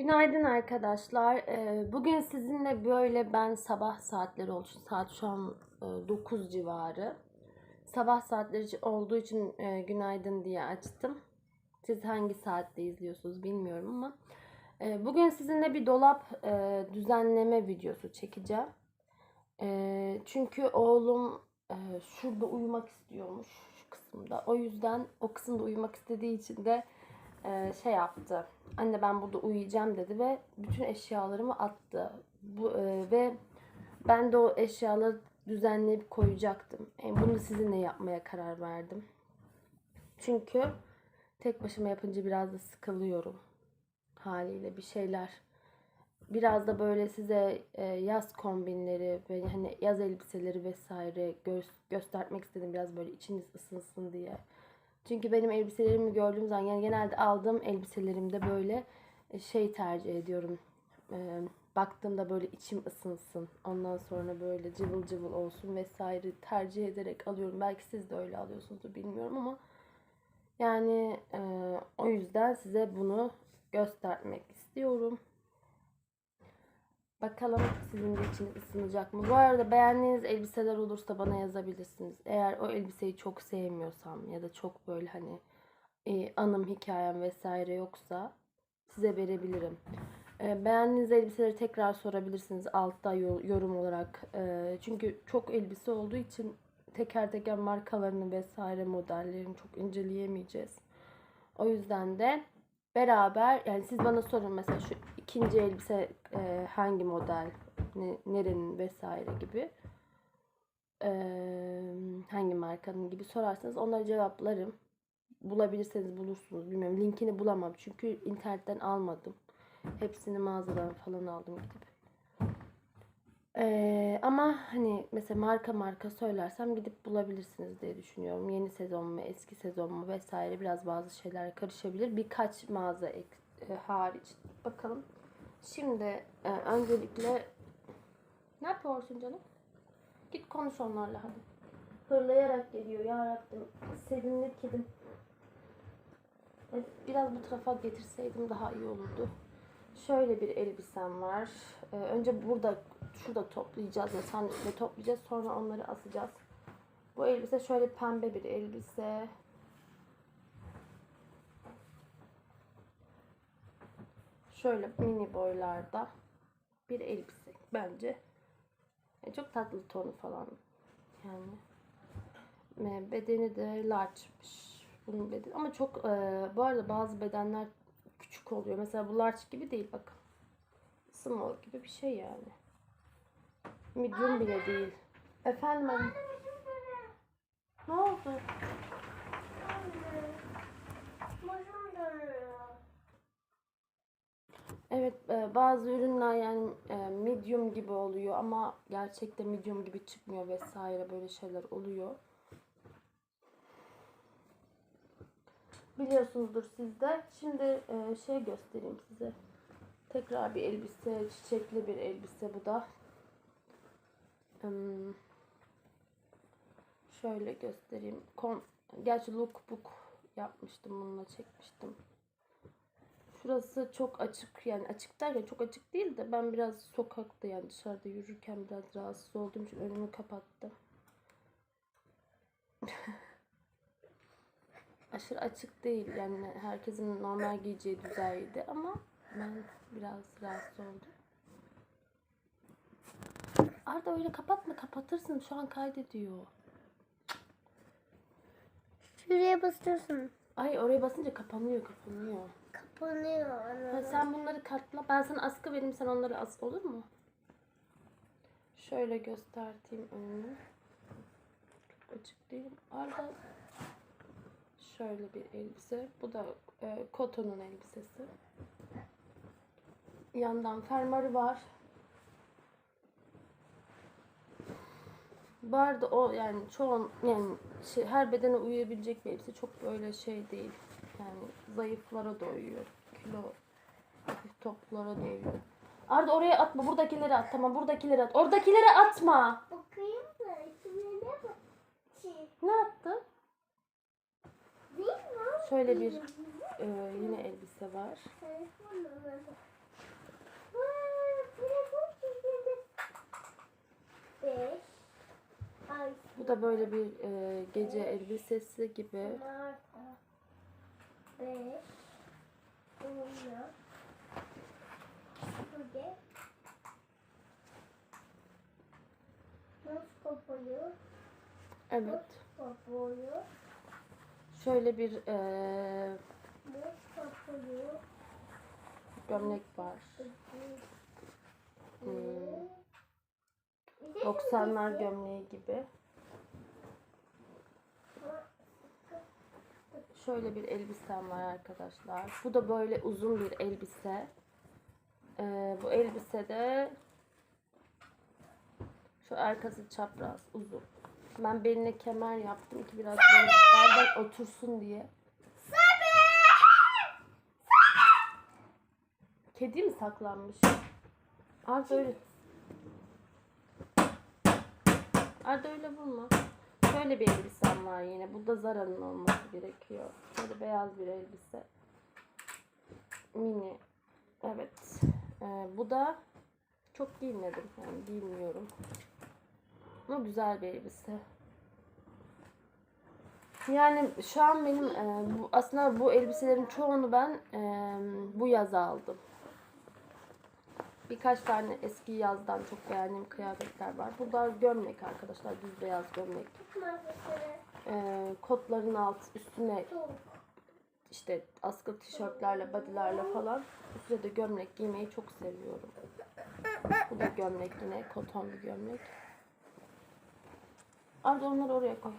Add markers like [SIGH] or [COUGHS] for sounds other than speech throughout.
Günaydın arkadaşlar. Ee, Bugün sizinle böyle ben sabah saatleri oldu. Saat şu an e, 9 civarı. Sabah saatleri olduğu için e, günaydın diye açtım. Siz hangi saatte izliyorsunuz bilmiyorum ama. e, Bugün sizinle bir dolap e, düzenleme videosu çekeceğim. E, Çünkü oğlum e, şurada uyumak istiyormuş şu kısımda. O yüzden o kısımda uyumak istediği için de e, şey yaptı. Anne ben burada uyuyacağım dedi ve bütün eşyalarımı attı. Bu e, ve ben de o eşyaları düzenleyip koyacaktım. E, bunu sizinle yapmaya karar verdim. Çünkü tek başıma yapınca biraz da sıkılıyorum haliyle bir şeyler. Biraz da böyle size e, yaz kombinleri ve hani yaz elbiseleri vesaire gö- göstermek istedim biraz böyle içiniz ısınsın diye. Çünkü benim elbiselerimi gördüğüm zaman yani genelde aldığım elbiselerimde böyle e, şey tercih ediyorum. E, baktığımda böyle içim ısınsın. Ondan sonra böyle cıvıl cıvıl olsun vesaire tercih ederek alıyorum. Belki siz de öyle alıyorsunuzdur bilmiyorum ama yani e, o yüzden size bunu göstermek istiyorum. Bakalım sizin de içiniz ısınacak mı? Bu arada beğendiğiniz elbiseler olursa bana yazabilirsiniz. Eğer o elbiseyi çok sevmiyorsam ya da çok böyle hani e, anım hikayem vesaire yoksa size verebilirim. E, beğendiğiniz elbiseleri tekrar sorabilirsiniz altta yo- yorum olarak. E, çünkü çok elbise olduğu için teker teker markalarını vesaire modellerini çok inceleyemeyeceğiz. O yüzden de beraber yani siz bana sorun mesela şu ikinci elbise e, hangi model, ne, nerenin vesaire gibi e, hangi markanın gibi sorarsanız onlara cevaplarım. Bulabilirseniz bulursunuz bilmiyorum. Linkini bulamam çünkü internetten almadım. Hepsini mağazadan falan aldım gidip. Ee, ama hani mesela marka marka söylersem gidip bulabilirsiniz diye düşünüyorum. Yeni sezon mu, eski sezon mu vesaire biraz bazı şeyler karışabilir. Birkaç mağaza ek, e, hariç. Bakalım. Şimdi e, öncelikle ne yapıyorsun canım? Git konuş onlarla hadi. Hırlayarak geliyor ya Rabbim. Sevimli kedim. Biraz bu tarafa getirseydim daha iyi olurdu. Şöyle bir elbisem var. Ee, önce burada şurada toplayacağız. Yatağın üstünde toplayacağız. Sonra onları asacağız. Bu elbise şöyle pembe bir elbise. Şöyle mini boylarda bir elbise bence. E, çok tatlı tonu falan. Yani bedeni de large'mış. Bunun bedeni ama çok e, bu arada bazı bedenler küçük oluyor. Mesela bu large gibi değil bakın. Small gibi bir şey yani. Medium bile değil. Efendim anne. Ne oldu? Evet e, bazı ürünler yani e, medium gibi oluyor ama gerçekte medium gibi çıkmıyor vesaire böyle şeyler oluyor. Biliyorsunuzdur siz de. Şimdi e, şey göstereyim size. Tekrar bir elbise, çiçekli bir elbise bu da. Hmm, şöyle göstereyim. Kon Gerçi lookbook yapmıştım bununla çekmiştim. Şurası çok açık yani açık derken çok açık değil de ben biraz sokakta yani dışarıda yürürken biraz rahatsız olduğum için önümü kapattım. [LAUGHS] aşırı açık değil yani herkesin normal giyeceği düzeyde ama ben biraz rahatsız oldum. Arda öyle kapatma kapatırsın şu an kaydediyor. Şuraya basıyorsun. Ay oraya basınca kapanıyor kapanıyor. Kapanıyor. Ha, sen bunları katla ben sana askı vereyim sen onları as olur mu? Şöyle göstereyim önünü. Çok açık değil. Arda şöyle bir elbise. Bu da e, kotonun elbisesi. Yandan fermuarı var. Barda o yani çoğun yani şey, her bedene uyuyabilecek bir elbise çok böyle şey değil. Yani zayıflara da uyuyor. Kilo hafif toplara da uyuyor. Arda oraya atma. Buradakileri at. Tamam buradakileri at. Oradakileri atma. Bakayım da içine ne Ne attı? Şöyle bir e, yine elbise var. Beş bak. da böyle bir e, gece elbisesi gibi. Evet. Şöyle bir e, gömlek var. Hmm. 90'lar gömleği gibi. Şöyle bir elbisem var arkadaşlar. Bu da böyle uzun bir elbise. Ee, bu elbise de şu arkası çapraz uzun. Ben beline kemer yaptım ki biraz böyle berbat otursun diye. Kedi mi saklanmış? Arda öyle. Arda öyle bulma. Şöyle bir elbisem var yine. Bu da Zara'nın olması gerekiyor. Şöyle beyaz bir elbise. Mini. Evet. Ee, bu da çok giymedim. Yani giymiyorum. Ama güzel bir elbise. Yani şu an benim e, bu, aslında bu elbiselerin çoğunu ben e, bu yaz aldım. Birkaç tane eski yazdan çok beğendiğim kıyafetler var. Bu da gömlek arkadaşlar. Düz beyaz gömlek. Ee, kotların alt üstüne işte askılı tişörtlerle, bodylerle falan üstüne de gömlek giymeyi çok seviyorum. Bu da gömlek yine. Koton bir gömlek. Arda onları oraya koy.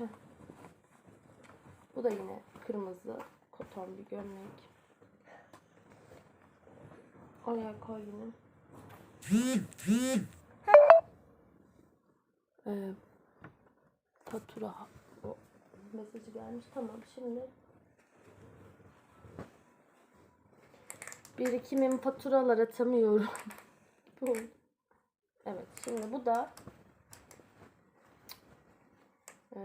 Bu da yine kırmızı koton bir gömlek. Oraya koy yine. Ee, fatura o mesajı gelmiş. Tamam şimdi birikimin faturalar atamıyorum. [LAUGHS] Bu. evet şimdi bu da ee,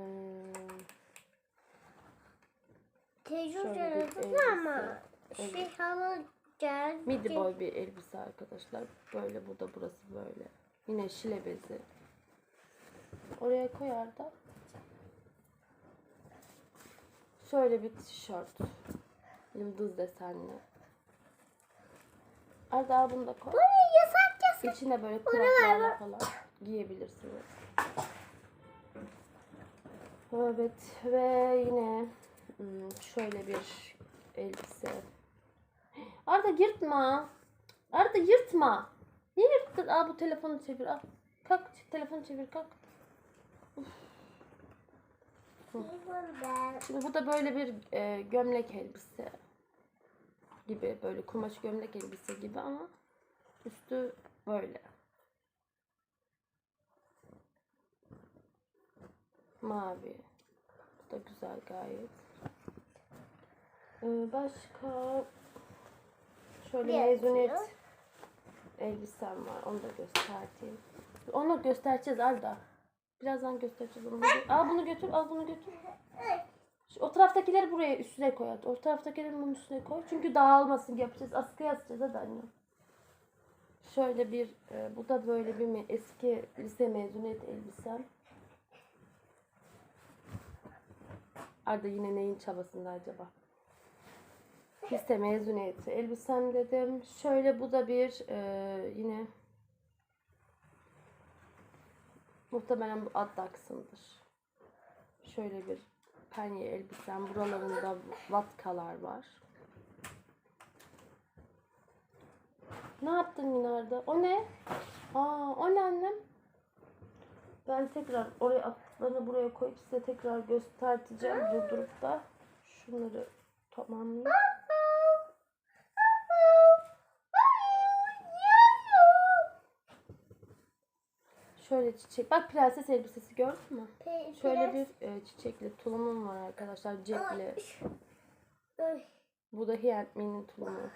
Tecrübe ama şey halı gel. midi boy bir elbise arkadaşlar. Böyle bu da burası böyle. Yine şile bezi. Oraya koyar da. Şöyle bir tişört. Yıldız desenli. Arda al bunu da koy. Bu ne yasak yasak. İçine böyle kulaklarla falan giyebilirsiniz. Evet ve yine hmm, şöyle bir elbise. Arda yırtma. Arda yırtma. Niye yırttın? Al bu telefonu çevir al. Kalk telefonu çevir kalk. Şimdi bu da böyle bir e, gömlek elbise gibi böyle kumaş gömlek elbise gibi ama üstü böyle. Mavi. Bu da güzel gayet. Ee, başka şöyle Bir mezuniyet atıyor. elbisem var. Onu da göstereyim. Onu göstereceğiz Arda. Birazdan göstereceğiz onu. Al bunu götür, al bunu götür. Şu- O taraftakileri buraya üstüne koy. hadi. O taraftakileri bunun üstüne koy. Çünkü dağılmasın yapacağız. Askıya asacağız hadi anne. Şöyle bir, e, bu da böyle bir eski lise mezuniyet elbisem. Arda yine neyin çabasında acaba? Lise mezuniyeti elbisem dedim. Şöyle bu da bir e, yine muhtemelen bu Addax'ındır. Şöyle bir penye elbisem. Buralarında vatkalar var. Ne yaptın yine Arda? O ne? Aa, o ne annem? Ben tekrar oraya atlarını buraya koyup size tekrar göstereceğim durdurup da şunları tamamlayayım. Şöyle çiçek. Bak prenses elbisesi gördün mü? Şöyle bir e, çiçekli tulumum var arkadaşlar. Cepli. Bu da Hiyentmi'nin tulumu.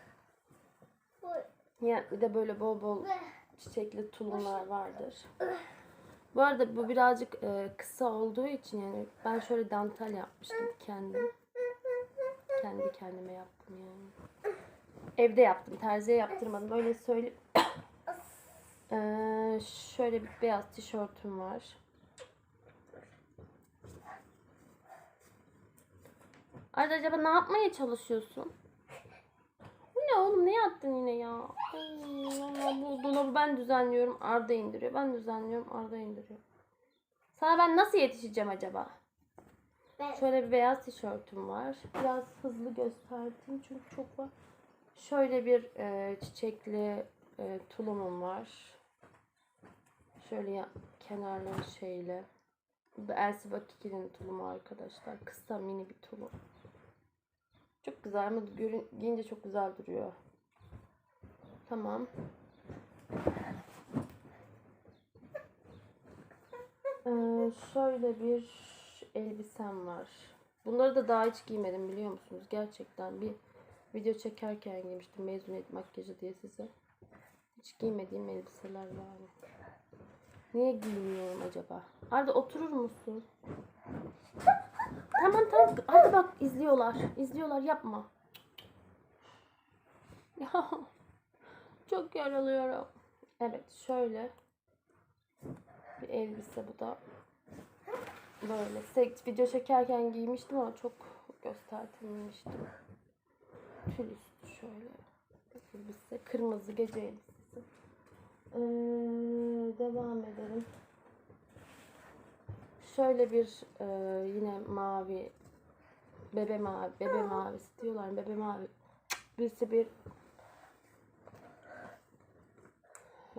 Hiyentmi'de böyle bol bol çiçekli tulumlar vardır. Bu arada bu birazcık e, kısa olduğu için yani ben şöyle dantel yapmıştım kendim. Kendi kendime yaptım yani. Evde yaptım. Terziye yaptırmadım. Öyle söyleyeyim. Ee, şöyle bir beyaz tişörtüm var. Arda acaba ne yapmaya çalışıyorsun? Bu ne oğlum ne yaptın yine ya? Ay, bu dolabı ben düzenliyorum Arda indiriyor. Ben düzenliyorum Arda indiriyor. Sana ben nasıl yetişeceğim acaba? Ben... Şöyle bir beyaz tişörtüm var. Biraz hızlı gösterdim çünkü çok var. Şöyle bir e, çiçekli e, tulumum var. Şöyle ya, kenarları şeyle. Bu da Elsie Bakiki'nin tulumu arkadaşlar. Kısa mini bir tulum. Çok güzel ama görün, giyince çok güzel duruyor. Tamam. Ee, şöyle bir elbisem var. Bunları da daha hiç giymedim biliyor musunuz? Gerçekten bir video çekerken giymiştim mezuniyet makyajı diye size. Hiç giymediğim elbiseler yani. Niye giymiyorum acaba? Arda oturur musun? tamam tamam. Arda bak izliyorlar. İzliyorlar yapma. Ya çok yaralıyorum. Evet şöyle bir elbise bu da. Böyle seks video çekerken giymiştim ama çok göstermemiştim. Tül üstü şöyle. Elbise. Kırmızı gece elbisesi. Ee, devam edelim. Şöyle bir e, yine mavi bebe mavi bebe mavisi diyorlar bebe mavi birisi bir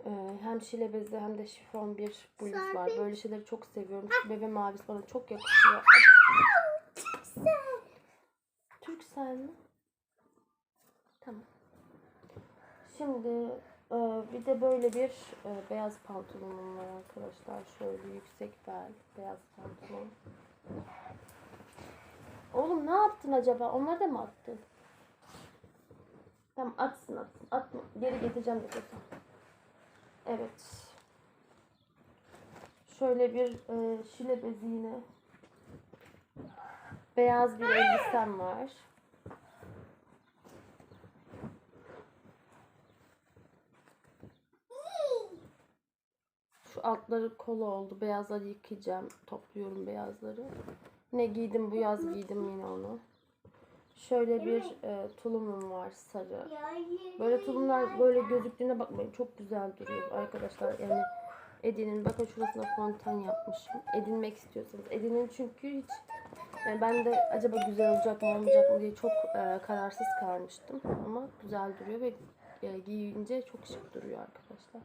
e, hem şile bezli hem de şifon bir bluz var. Sabit. Böyle şeyleri çok seviyorum. Şu bebe mavisi bana çok yakışıyor. Türksel mi? Tamam. Şimdi bir de böyle bir e, beyaz pantolonum var arkadaşlar. Şöyle yüksek bel beyaz pantolon. Oğlum ne yaptın acaba? Onları da mı attın? Tamam atsın atsın. Atma. Geri getireceğim de. Evet. Şöyle bir e, şile bezi yine. Beyaz bir elbisem var. Altları kola oldu. Beyazları yıkayacağım. Topluyorum beyazları. Ne giydim bu yaz giydim yine onu. Şöyle bir e, tulumum var sarı. Böyle tulumlar böyle gözüktüğüne bakmayın çok güzel duruyor arkadaşlar. Yani edinin bakın şurasına fonten yapmışım. Edinmek istiyorsanız edinin çünkü hiç yani ben de acaba güzel olacak mı olmayacak mı diye çok e, kararsız kalmıştım. Ama güzel duruyor ve e, giyince çok şık duruyor arkadaşlar.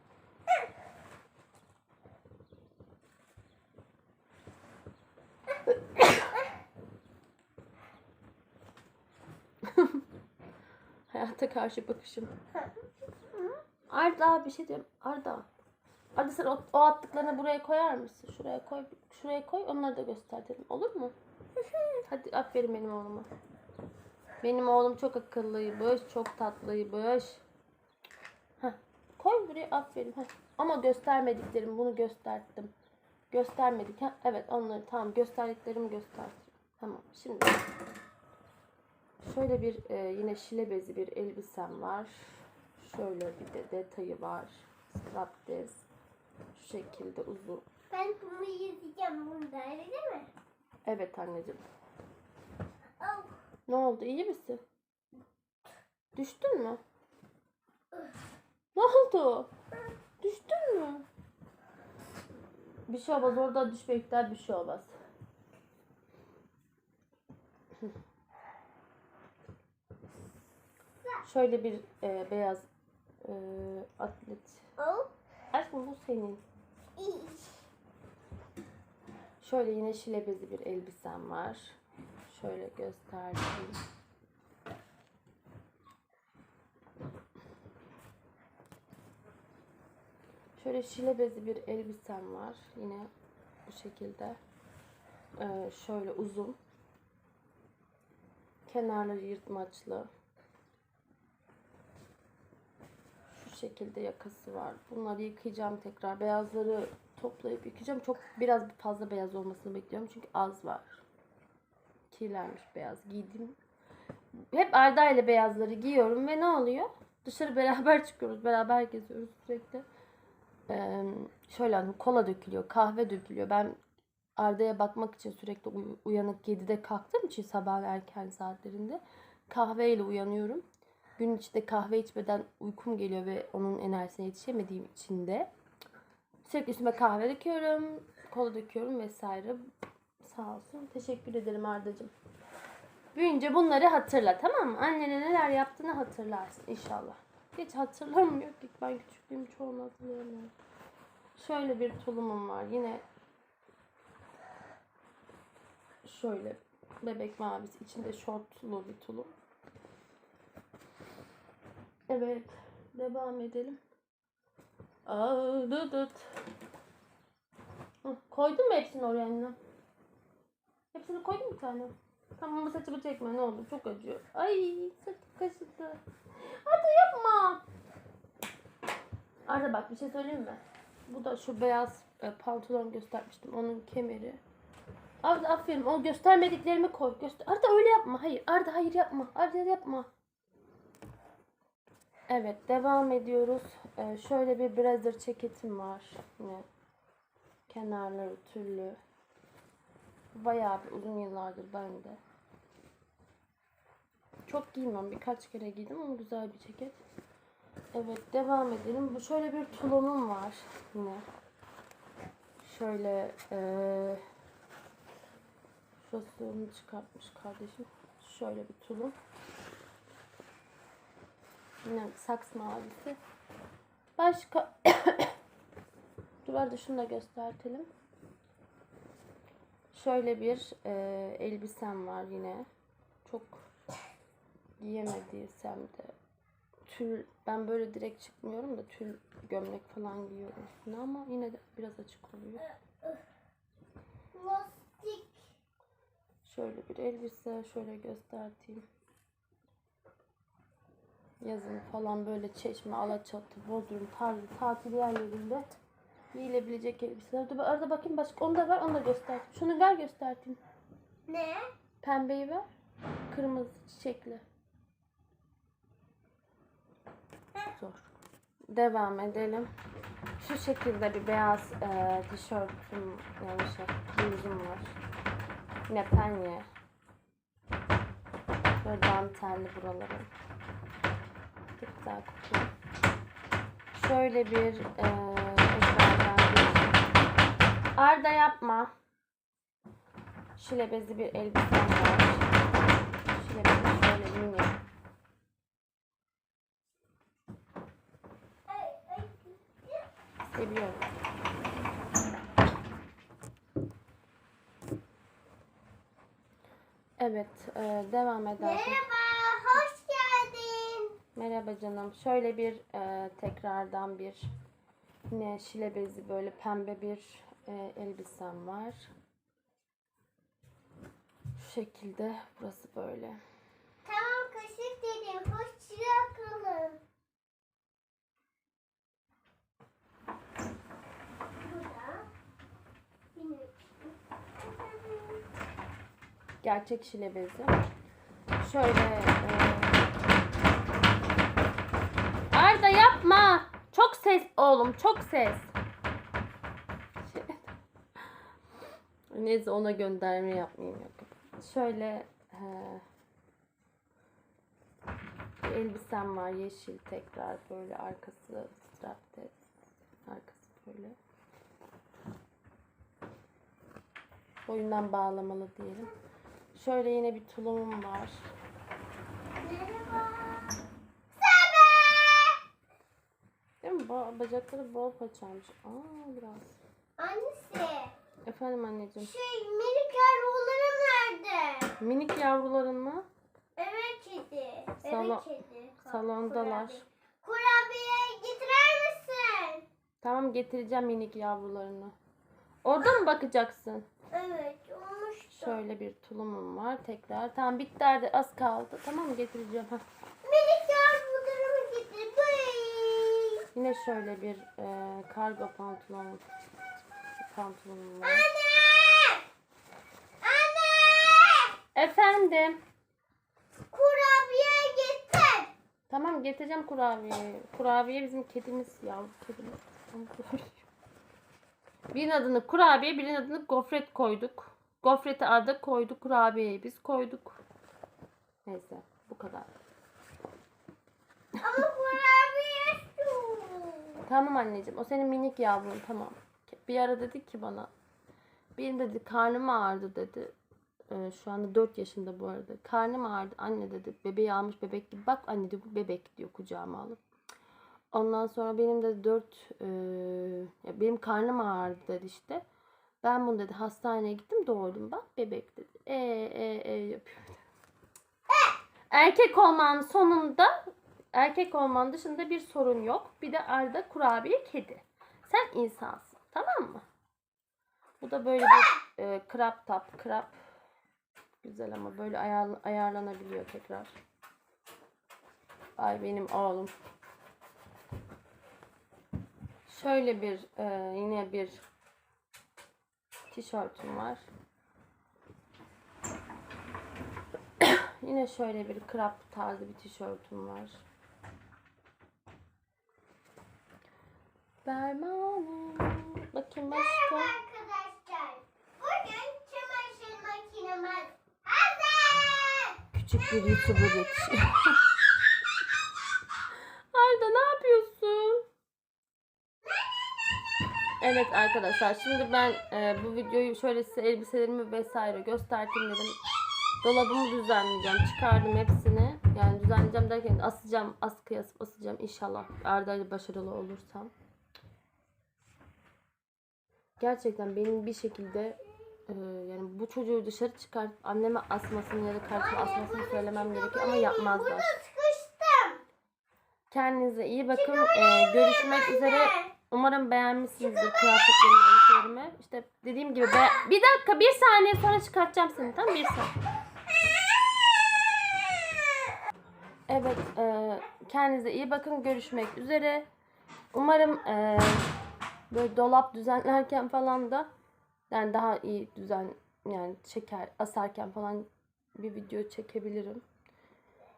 Hayata karşı bakışım. Arda bir şey diyorum. Arda. Arda sen o, o attıklarını buraya koyar mısın? Şuraya koy. Şuraya koy. Onları da gösterdim. Olur mu? [LAUGHS] Hadi aferin benim oğluma. Benim oğlum çok akıllıymış. Çok tatlıymış. Heh. Koy buraya aferin. Heh. Ama göstermediklerim bunu gösterdim. Göstermedik. Ha? Evet onları tamam gösterdiklerimi gösterdim. Tamam şimdi. Şöyle bir e, yine şile bezi bir elbisem var. Şöyle bir de detayı var. Strap diz. Şu şekilde uzun. Ben bunu izleyeceğim bunda öyle değil mi? Evet anneciğim. Oh. Ne oldu? İyi misin? Düştün mü? Ne oldu? Düştün mü? Bir şey olmaz. Orada düşmekten bir şey olmaz. Şöyle bir e, beyaz e, atlet. Aşkım bu senin. Şöyle yine şile bezi bir elbisem var. Şöyle göstereyim. Şöyle şile bezi bir elbisem var. Yine bu şekilde. Ee, şöyle uzun. Kenarları yırtmaçlı. Şu şekilde yakası var. Bunları yıkayacağım tekrar. Beyazları toplayıp yıkayacağım. Çok biraz fazla beyaz olmasını bekliyorum. Çünkü az var. Kirlenmiş beyaz giydim. Hep Arda ile beyazları giyiyorum ve ne oluyor? Dışarı beraber [LAUGHS] çıkıyoruz. Beraber geziyoruz sürekli. Ee, şöyle hani kola dökülüyor. Kahve dökülüyor. Ben Arda'ya bakmak için sürekli uy- uyanık 7'de kalktığım için sabah erken saatlerinde kahveyle uyanıyorum. Gün içinde kahve içmeden uykum geliyor ve onun enerjisine yetişemediğim için de sürekli üstüme kahve döküyorum, kola döküyorum vesaire. Sağ olsun. Teşekkür ederim Arda'cığım. Büyünce bunları hatırla tamam mı? Annene neler yaptığını hatırlarsın inşallah. Hiç hatırlamıyor ki. Ben küçüklüğüm çoğunu hatırlayamıyorum. Şöyle bir tulumum var. Yine şöyle bebek mavisi içinde şortlu bir tulum. Evet. Devam edelim. Aa, dıt dıt. Hı, Koydun mu hepsini oraya anne? Hepsini koydun mu tane? Tamam ama saçımı çekme ne olur çok acıyor. Ay sırtım kaşıdı. Hadi yapma. Arda bak bir şey söyleyeyim mi? Bu da şu beyaz e, pantolon göstermiştim. Onun kemeri. Arda aferin. O göstermediklerimi koy. Göster Arda öyle yapma. Hayır. Arda hayır yapma. Arda yapma. Evet devam ediyoruz. Ee, şöyle bir blazer ceketim var. Yine kenarları tüllü. Bayağı bir uzun yıllardır bende. Çok giymem. Birkaç kere giydim ama güzel bir ceket. Evet devam edelim. Bu şöyle bir tulumum var yine. Şöyle eee şurasını çıkartmış kardeşim. Şöyle bir tulum. Yine saks mavisi. Başka [COUGHS] Dur şunu da göstertelim. Şöyle bir eee, elbisem var yine. Çok giyemediysem de tül ben böyle direkt çıkmıyorum da tül gömlek falan giyiyorum üstüne ama yine de biraz açık oluyor. Şöyle bir elbise şöyle göstereyim. Yazın falan böyle çeşme, alaçatı, bodrum tarzı tatil yerlerinde giyilebilecek elbiseler. Dur arada bakayım başka onu da ver onu da göster. Şunu ver göstereyim. Ne? Pembeyi ver. Kırmızı çiçekli. Zor. Devam edelim. Şu şekilde bir beyaz e, tişörtüm yani şey bluzum var. Yine penye. Böyle dantelli buraları. Güzel kokuyor. Şöyle bir e, eşyadan Arda yapma. Şile bezi bir elbisem var. Şile bezi şöyle ay. Seviyorum. Evet, devam ederken. Merhaba. Merhaba canım. Şöyle bir e, tekrardan bir yine şile bezi böyle pembe bir e, elbisem var. Şu şekilde burası böyle. Tamam kaşık dedim, kalın. Burada. Yine. Gerçek şile bezi. Şöyle e, Arda yapma. Çok ses oğlum, çok ses. Şey- [LAUGHS] Neyse ona gönderme yapmayayım. Şöyle e, bir elbisem var yeşil tekrar böyle arkası strapte arkası böyle. Boyundan bağlamalı diyelim. Şöyle yine bir tulumum var. Merhaba. Bacakları bol paçaymış. Aa biraz. Annesi, Efendim anneciğim. şey minik yavrularım nerede? Minik yavruların mı? Evet kedi. Sala- evet kedi. salondalar. Kurabiye. Kurabiye getirir misin? Tamam getireceğim minik yavrularını. Orada mı bakacaksın? Evet, olmuştu. Şöyle bir tulumum var tekrar. Tamam bitti az kaldı. Tamam getireceğim. Heh. Minik yavrularımı getir. Bıy. Yine şöyle bir e, kargo pantolon pantolonum var. Anne! Anne! Efendim. Kurabiye getir. Tamam getireceğim kurabiye. Kurabiye bizim kedimiz yavru kedimiz. [LAUGHS] Birinin adını kurabiye, birinin adını gofret koyduk. Gofreti Arda koydu, kurabiyeyi biz koyduk. Neyse bu kadar. Ama kurabiye. Tamam anneciğim o senin minik yavrun tamam. Bir ara dedi ki bana benim dedi karnım ağrıdı dedi. Ee, şu anda 4 yaşında bu arada. Karnım ağrıdı anne dedi. Bebeği almış bebek gibi. Bak anne diyor bu bebek diyor kucağıma alıp. Ondan sonra benim de 4 benim karnım ağrıdı dedi işte. Ben bunu dedi hastaneye gittim doğurdum bak bebek dedi. E e e yapıyor. Erkek olmanın sonunda erkek olman dışında bir sorun yok. Bir de Arda kurabiye kedi. Sen insansın. Tamam mı? Bu da böyle bir e, crop top. Crop. Güzel ama böyle ayar, ayarlanabiliyor tekrar. Ay benim oğlum. Şöyle bir e, yine bir tişörtüm var. [COUGHS] yine şöyle bir crop tarzı bir tişörtüm var. Bermane. Bakayım başka. Arkadaşlar bugün çamaşır makinemiz hazır. Küçük bir YouTuber yetişiyor. [LAUGHS] Arda ne yapıyorsun? Evet arkadaşlar şimdi ben e, bu videoyu şöyle size elbiselerimi vesaire göstereyim dedim. Dolabımı düzenleyeceğim. Çıkardım hepsini. Yani düzenleyeceğim derken asacağım. Askıya asıp asacağım inşallah. Arda ile başarılı olursam. Gerçekten benim bir şekilde e, yani bu çocuğu dışarı çıkartıp anneme asmasını ya da karşıma asmasını söylemem gerekiyor ama yapmazlar. Kendinize iyi bakın. E, görüşmek üzere. Umarım beğenmişsinizdir kıyafetlerimi, elbiselerimi. İşte dediğim gibi be- bir dakika bir saniye sonra çıkartacağım seni tamam bir saniye. Evet e, kendinize iyi bakın. Görüşmek üzere. Umarım e, böyle dolap düzenlerken falan da yani daha iyi düzen yani çeker asarken falan bir video çekebilirim.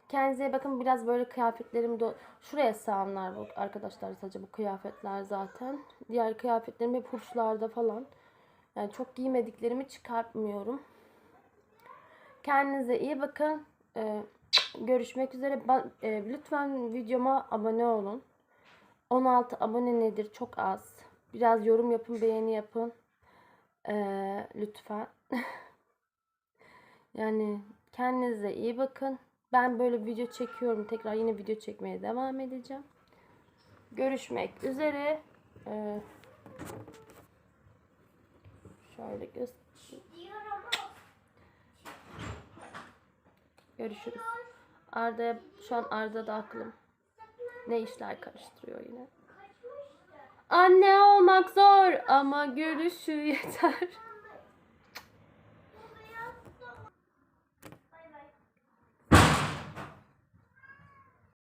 Kendinize bakın. Biraz böyle kıyafetlerim do- şuraya sığanlar bu arkadaşlar sadece bu kıyafetler zaten. Diğer kıyafetlerim hep hurçlarda falan. Yani çok giymediklerimi çıkartmıyorum. Kendinize iyi bakın. Ee, görüşmek üzere. Ben, e, lütfen videoma abone olun. 16 abone nedir? Çok az. Biraz yorum yapın, beğeni yapın. Ee, lütfen. [LAUGHS] yani kendinize iyi bakın. Ben böyle video çekiyorum. Tekrar yine video çekmeye devam edeceğim. Görüşmek üzere. Ee, şöyle göster. Diyorum. Görüşürüz. Arda şu an Arda da aklım. Ne işler karıştırıyor yine. Anne olmak zor ama görüşü yeter.